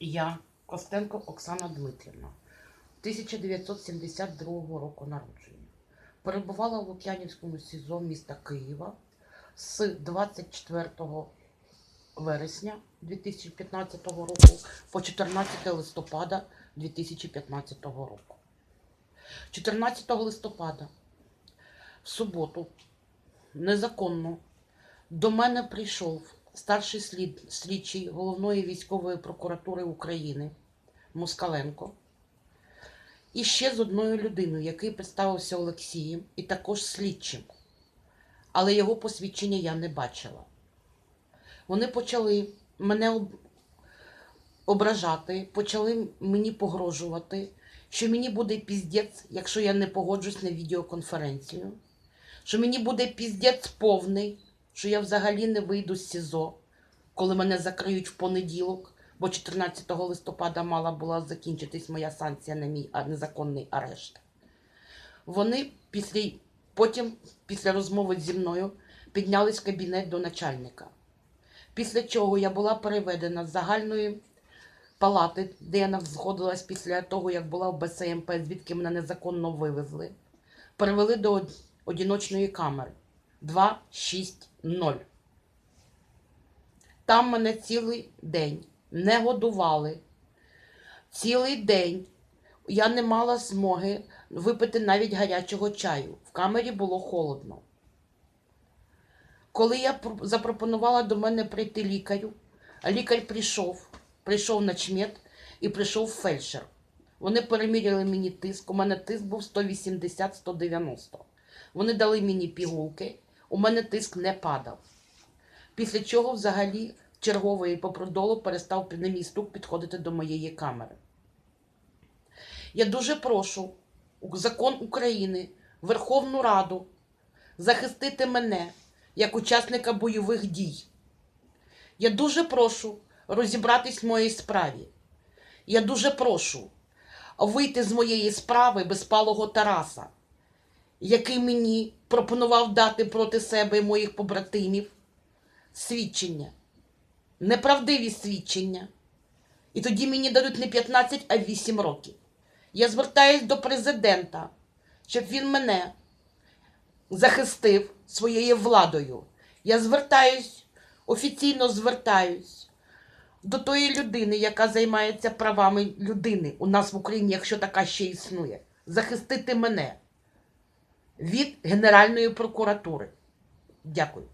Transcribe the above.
Я, Костенко Оксана Дмитрівна, 1972 року народження. Перебувала в Лук'янівському СІЗО міста Києва з 24 вересня 2015 року по 14 листопада 2015 року. 14 листопада в суботу незаконно до мене прийшов старший слід, слідчий головної військової прокуратури України Москаленко. І ще з одною людиною, який представився Олексієм, і також слідчим. Але його посвідчення я не бачила. Вони почали мене ображати, почали мені погрожувати, що мені буде піздець, якщо я не погоджусь на відеоконференцію, що мені буде піздець повний, що я взагалі не вийду з СІЗО, коли мене закриють в понеділок, бо 14 листопада мала була закінчитись моя санкція на мій незаконний арешт. Вони після, потім, після розмови зі мною, піднялись в кабінет до начальника. Після чого я була переведена з загальної палати, де я знаходилась після того, як була в БСМП, звідки мене незаконно вивезли, перевели до одіночної камери 260. Там мене цілий день не годували. Цілий день я не мала змоги випити навіть гарячого чаю. В камері було холодно. Коли я запропонувала до мене прийти лікарю, лікар прийшов, прийшов начмет і прийшов фельдшер. Вони переміряли мені тиск. У мене тиск був 180-190. Вони дали мені пігулки, у мене тиск не падав. Після чого взагалі черговий по продолу перестав на мій стук підходити до моєї камери. Я дуже прошу закон України, Верховну Раду захистити мене як учасника бойових дій. Я дуже прошу розібратись в моїй справі. Я дуже прошу вийти з моєї справи безпалого Тараса, який мені пропонував дати проти себе і моїх побратимів свідчення, неправдиві свідчення. І тоді мені дадуть не 15, а 8 років. Я звертаюсь до президента, щоб він мене захистив своєю владою. Я звертаюсь, офіційно звертаюсь до тої людини, яка займається правами людини у нас в Україні, якщо така ще існує, захистити мене від Генеральної прокуратури. Дякую.